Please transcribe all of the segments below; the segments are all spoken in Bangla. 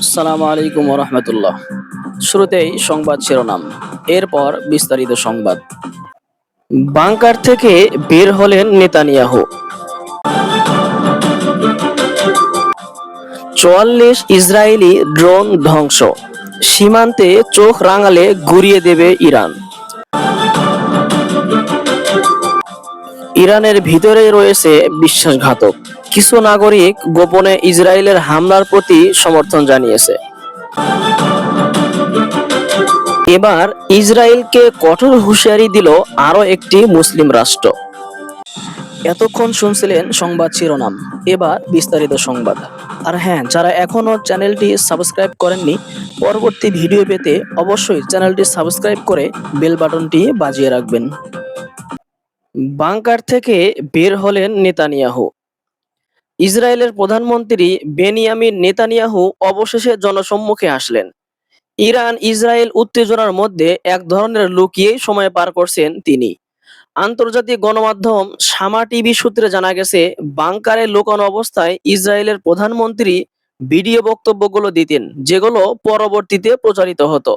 আসসালামু আলাইকুম রহমতুল্লাহ শুরুতেই সংবাদ শিরোনাম, এরপর বিস্তারিত সংবাদ। বাংকার থেকে বের হলেন নেতানিয়াহু। চুয়াল্লিশ ইসরায়েলি ড্রোন ধ্বংস, সীমান্তে চোখ রাঙালে গুড়িয়ে দেবে ইরান। ইরানের ভিতরে রয়েছে বিশ্বাসঘাতক। কিছু নাগরিক গোপনে ইসরায়েলের হামলার প্রতি সমর্থন জানিয়েছে। এবার ইসরায়েলকে কঠোর হুঁশিয়ারি দিল আরও একটি মুসলিম রাষ্ট্র। এতক্ষণ শুনছিলেন সংবাদ শিরোনাম। এবার বিস্তারিত সংবাদ। আর হ্যাঁ যারা এখনও চ্যানেলটি সাবস্ক্রাইব করেননি, পরবর্তী ভিডিও পেতে অবশ্যই চ্যানেলটি সাবস্ক্রাইব করে বেল বাটনটি বাজিয়ে রাখবেন। বাংকার থেকে বের হলেন নেতানিয়াহু। ইসরায়েলের প্রধানমন্ত্রী বেনিয়ামিন নেতানিয়াহু অবশেষে জনসম্মুখে আসলেন। ইরান ইসরায়েল উত্তেজনার মধ্যে এক ধরনের লুকিয়ে সময় পার করছেন তিনি। আন্তর্জাতিক গণমাধ্যম সামা টিভি সূত্রে জানা গেছে, বাংকারে লুকানো অবস্থায় ইসরায়েলের প্রধানমন্ত্রী ভিডিও বক্তব্যগুলো দিতেন, যেগুলো পরবর্তীতে প্রচারিত হতো।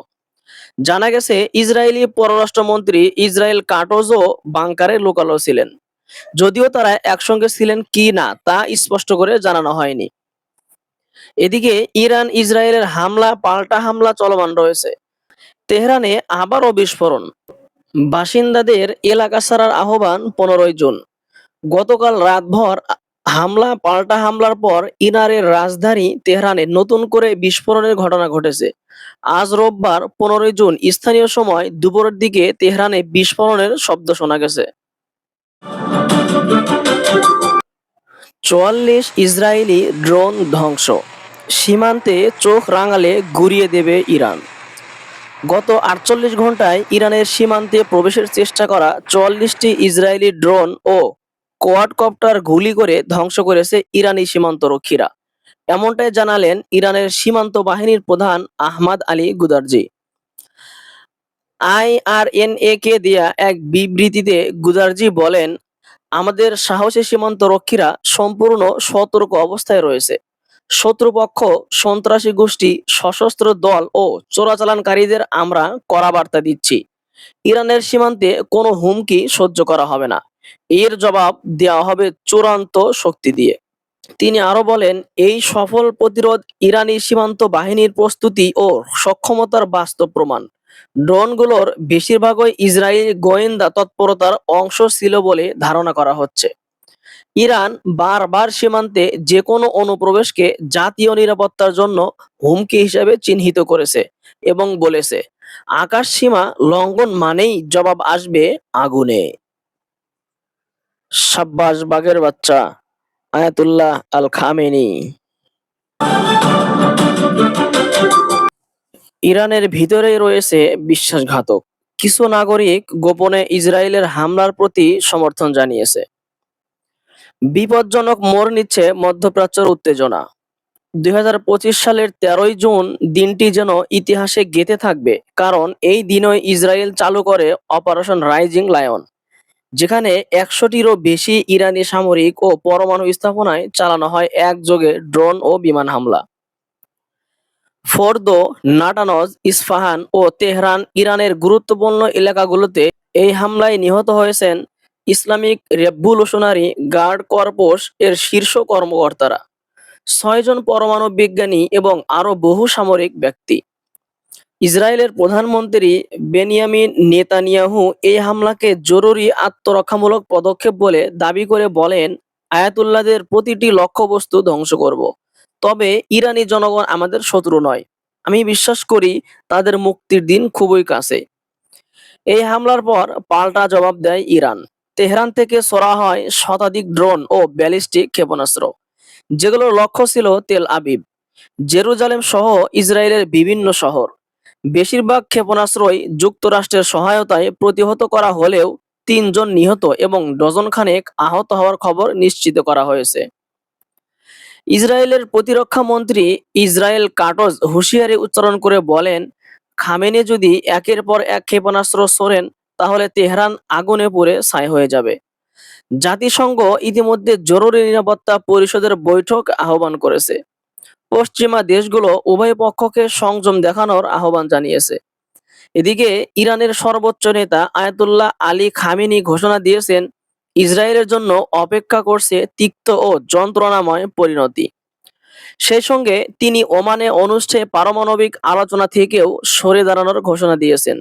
জানা গেছে, ইসরায়েলি পররাষ্ট্রমন্ত্রী ইসরায়েল কাটোজও বাংকারে লুকালো ছিলেন। যদিও তারা একসঙ্গে ছিলেন কি না তা স্পষ্ট করে জানানো হয়নি। এদিকে ইরান ইসরায়েলের হামলা, পাল্টা হামলা চলমান রয়েছে। তেহরানে আবারও বিস্ফোরণ। বাসিন্দাদের এলাকা ছাড়ার আহ্বান পনেরোই জুন। গতকাল রাতভর হামলা, পাল্টা হামলার পর ইরানের রাজধানী তেহরানে নতুন করে বিস্ফোরণের ঘটনা ঘটেছে। আজ রোববার পনেরোই জুন স্থানীয় সময় দুপুরের দিকে তেহরানে বিস্ফোরণের শব্দ শোনা গেছে। চুয়াল্লিশ ইসরায়েলি ড্রোন ধ্বংস। সীমান্তে চোখ রাঙালে গুড়িয়ে দেবে ইরান। গত আটচল্লিশ ঘন্টায় ইরানের সীমান্তে প্রবেশের চেষ্টা করা চুয়াল্লিশটি ইসরায়েলি ড্রোন ও কোয়াডকপ্টার গুলি করে ধ্বংস করেছে ইরানি সীমান্তরক্ষীরা। এমনটাই জানালেন ইরানের সীমান্ত বাহিনীর প্রধান আহমাদ আলী গুদারজি। আইআরএনএ কে দেয়া এক বিবৃতিতে গুদারজি বলেন আমাদের সাহসী সীমান্ত রক্ষীরা সম্পূর্ণ সতর্ক অবস্থায় রয়েছে। শত্রুপক্ষ, সন্ত্রাসী গোষ্ঠী, সশস্ত্র দল ও চোরাচালানকারীদের আমরা কড়া বার্তা দিচ্ছি। ইরানের সীমান্তে কোনো হুমকি সহ্য করা হবে না। এর জবাব দেওয়া হবে চূড়ান্ত শক্তি দিয়ে। তিনি আরও বলেন, এই সফল প্রতিরোধ ইরানি সীমান্ত বাহিনীর প্রস্তুতি ও সক্ষমতার বাস্তব প্রমাণ। ড্রোনগুলোর বেশিরভাগই ইসরায়েলি গোয়েন্দা তৎপরতার অংশ ছিল বলে ধারণা করা হচ্ছে। ইরান বারবার সীমান্তে যে কোনো অনুপ্রবেশকে জাতীয় নিরাপত্তার জন্য হুমকি হিসেবে চিহ্নিত করেছে এবং বলেছে, আকাশ সীমা লঙ্ঘন মানেই জবাব আসবে আগুনে। সাব্বাস বাগের বাচ্চা, আয়াতুল্লাহ আল খামেনি ইরানের ভিতরেই রয়েছে বিশ্বাসঘাতক। কিছু নাগরিক গোপনে ইসরায়েলের হামলার প্রতি সমর্থন জানিয়েছে। বিপজ্জনক মোড় নিচ্ছে মধ্যপ্রাচ্যের উত্তেজনা। দুই হাজার পঁচিশ সালের তেরোই জুন দিনটি যেন ইতিহাসে গেঁথে থাকবে, কারণ এই দিনই ইসরায়েল চালু করে অপারেশন রাইজিং লায়ন, যেখানে একশোটিরও বেশি ইরানি সামরিক ও পরমাণু স্থাপনায় চালানো হয় একযোগে ড্রোন ও বিমান হামলা। ফোর্দো, নাটানজ ইস্পাহান ও তেহরান ইরানের গুরুত্বপূর্ণ এলাকাগুলোতে এই হামলায় নিহত হয়েছেন ইসলামিক রেভলিউশনারি গার্ড কর্পস এর শীর্ষ কর্মকর্তারা। ছয়জন পরমাণু বিজ্ঞানী এবং আরও বহু সামরিক ব্যক্তি। ইসরায়েলের প্রধানমন্ত্রী বেনিয়ামিন নেতানিয়াহু এই হামলাকে জরুরি আত্মরক্ষামূলক পদক্ষেপ বলে দাবি করে বলেন আয়াতুল্লাদের প্রতিটি লক্ষ্যবস্তু ধ্বংস করব। তবে ইরানি জনগণ আমাদের শত্রু নয়। আমি বিশ্বাস করি তাদের মুক্তির দিন খুবই কাছে। এই হামলার পর পাল্টা জবাব দেয় ইরান। তেহরান থেকে সরা হয় শতাধিক ড্রোন ও ব্যালিস্টিক ক্ষেপণাস্ত্র, যেগুলোর লক্ষ্য ছিল তেল আবিব, জেরুজালেম সহ ইসরায়েলের বিভিন্ন শহর। বেশিরভাগ ক্ষেপণাস্ত্রই যুক্তরাষ্ট্রের সহায়তায় প্রতিহত করা হলেও তিনজন নিহত এবং ডজন খানেক আহত হওয়ার খবর নিশ্চিত করা হয়েছে। ইসরায়েলের প্রতিরক্ষা মন্ত্রী ইসরায়েল কাটজ হুঁশিয়ারি উচ্চারণ করে বলেন, খামেনে যদি একের পর এক ক্ষেপণাস্ত্র ছোড়েন তাহলে তেহরান আগুনে পুড়ে ছাই হয়ে যাবে। জাতিসংঘ ইতিমধ্যে জরুরি নিরাপত্তা পরিষদের বৈঠক আহ্বান করেছে। পশ্চিমা দেশগুলো উভয় পক্ষকে সংযম দেখানোর আহ্বান জানিয়েছে। এদিকে ইরানের সর্বোচ্চ নেতা আয়াতুল্লাহ আলী খামেনি ঘোষণা দিয়েছেন ইসরায়েলের জন্য অপেক্ষা করছে তিক্ত ও যন্ত্রণাময় পরিণতি। সেই সঙ্গে তিনি ওমানে অনুষ্ঠে পারমাণবিক আলোচনা থেকেও সরে দাঁড়ানোর ঘোষণা দিয়েছেন।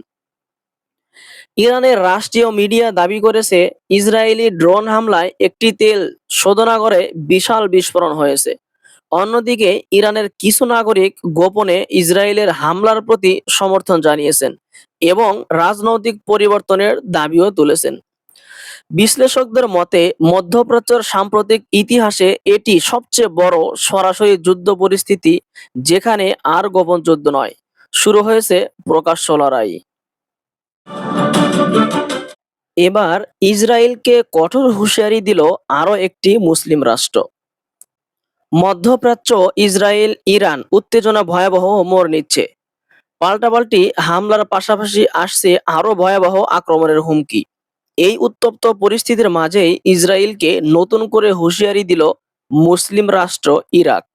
ইরানের রাষ্ট্রীয় মিডিয়া দাবি করেছে, ইসরায়েলি ড্রোন হামলায় একটি তেল শোধনাগরে বিশাল বিস্ফোরণ হয়েছে। অন্যদিকে, ইরানের কিছু নাগরিক গোপনে ইসরায়েলের হামলার প্রতি সমর্থন জানিয়েছেন এবং রাজনৈতিক পরিবর্তনের দাবিও তুলেছেন। বিশ্লেষকদের মতে, মধ্যপ্রাচ্যের সাম্প্রতিক ইতিহাসে এটি সবচেয়ে বড় সরাসরি যুদ্ধ পরিস্থিতি যেখানে আর গোপন যুদ্ধ নয়। শুরু হয়েছে প্রকাশ্য লড়াই। এবার ইসরায়েলকে কঠোর হুঁশিয়ারি দিল আরও একটি মুসলিম রাষ্ট্র। মধ্যপ্রাচ্য, ইসরায়েল, ইরান উত্তেজনা ভয়াবহ মোড় নিচ্ছে। পাল্টাপাল্টি হামলার পাশাপাশি আসছে আরও ভয়াবহ আক্রমণের হুমকি। এই উত্তপ্ত পরিস্থিতির মাঝেই ইসরায়েলকে নতুন করে হুঁশিয়ারি দিল মুসলিম রাষ্ট্র ইরাক।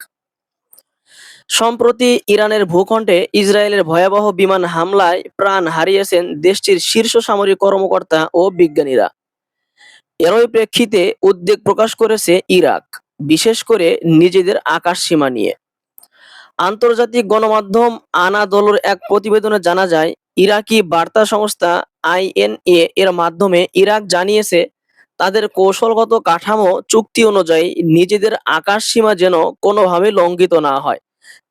সম্প্রতি ইরানের ভূখণ্ডে ইসরায়েলের ভয়াবহ বিমান হামলায় প্রাণ হারিয়েছেন দেশটির শীর্ষ সামরিক কর্মকর্তা ও বিজ্ঞানীরা। এরই প্রেক্ষিতে উদ্বেগ প্রকাশ করেছে ইরাক, বিশেষ করে নিজেদের আকাশ সীমা নিয়ে। আন্তর্জাতিক গণমাধ্যম আনাদোলোর এক প্রতিবেদনে জানা যায় ইরাকি বার্তা সংস্থা আইএনএ এর মাধ্যমে ইরাক জানিয়েছে, তাদের কৌশলগত কাঠামো চুক্তি অনুযায়ী নিজেদের আকাশ সীমা যেন কোনোভাবে লঙ্ঘিত না হয়।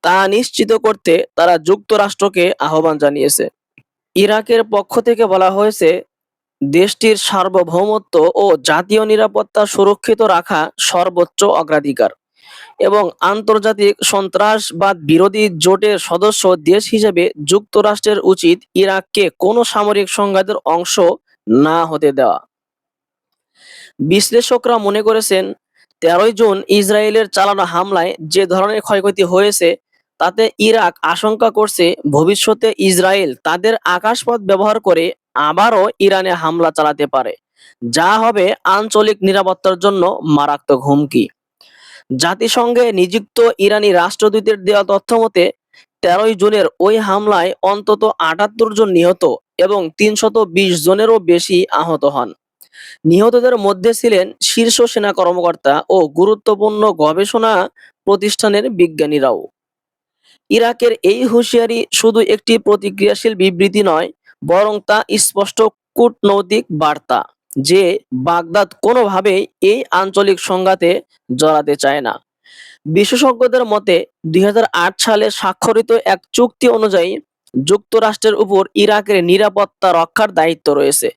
তা নিশ্চিত করতে তারা যুক্তরাষ্ট্রকে আহ্বান জানিয়েছে। ইরাকের পক্ষ থেকে বলা হয়েছে, দেশটির সার্বভৌমত্ব ও জাতীয় নিরাপত্তা সুরক্ষিত রাখা সর্বোচ্চ অগ্রাধিকার। এবং আন্তর্জাতিক সন্ত্রাসবাদ বিরোধী জোটের সদস্য দেশ হিসেবে যুক্তরাষ্ট্রের উচিত ইরাককে কোনো সামরিক সংঘাতের অংশ না হতে দেওয়া। বিশ্লেষকরা মনে করেছেন, তেরোই জুন ইসরায়েলের চালানো হামলায় যে ধরনের ক্ষয়ক্ষতি হয়েছে, তাতে ইরাক আশঙ্কা করছে ভবিষ্যতে ইসরায়েল তাদের আকাশপথ ব্যবহার করে আবারও ইরানে হামলা চালাতে পারে, যা হবে আঞ্চলিক নিরাপত্তার জন্য মারাত্মক হুমকি। জাতিসংঘে নিযুক্ত ইরানি রাষ্ট্রদূতের দেওয়া তথ্য মতে, তেরোই জুনের ওই হামলায় অন্তত আটাত্তর জন নিহত এবং তিনশত বিশ জনেরও বেশি আহত হন। নিহতদের মধ্যে ছিলেন শীর্ষ সেনা কর্মকর্তা ও গুরুত্বপূর্ণ গবেষণা প্রতিষ্ঠানের বিজ্ঞানীরাও। ইরাকের এই হুঁশিয়ারি শুধু একটি প্রতিক্রিয়াশীল বিবৃতি নয়, বরং তা স্পষ্ট কূটনৈতিক বার্তা। যে বাগদাদ কোনোভাবেই এই আঞ্চলিক সংঘাতে জড়াতে চায় না। বিশেষজ্ঞদের মতে, দুই হাজার আট সালে স্বাক্ষরিত এক চুক্তি অনুযায়ী যুক্তরাষ্ট্রের উপর ইরাকের নিরাপত্তা রক্ষার দায়িত্ব রয়েছে।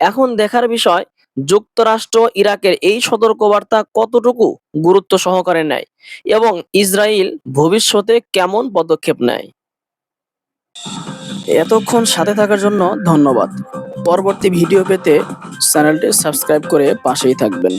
এখন দেখার বিষয়, যুক্তরাষ্ট্র ইরাকের এই সতর্কবার্তা কতটুকু গুরুত্ব সহকারে নেয় এবং ইসরায়েল ভবিষ্যতে কেমন পদক্ষেপ নেয়? এতক্ষণ সাথে থাকার জন্য ধন্যবাদ। পরবর্তী ভিডিও পেতে চ্যানেলটি সাবস্ক্রাইব করে পাশেই থাকবেন।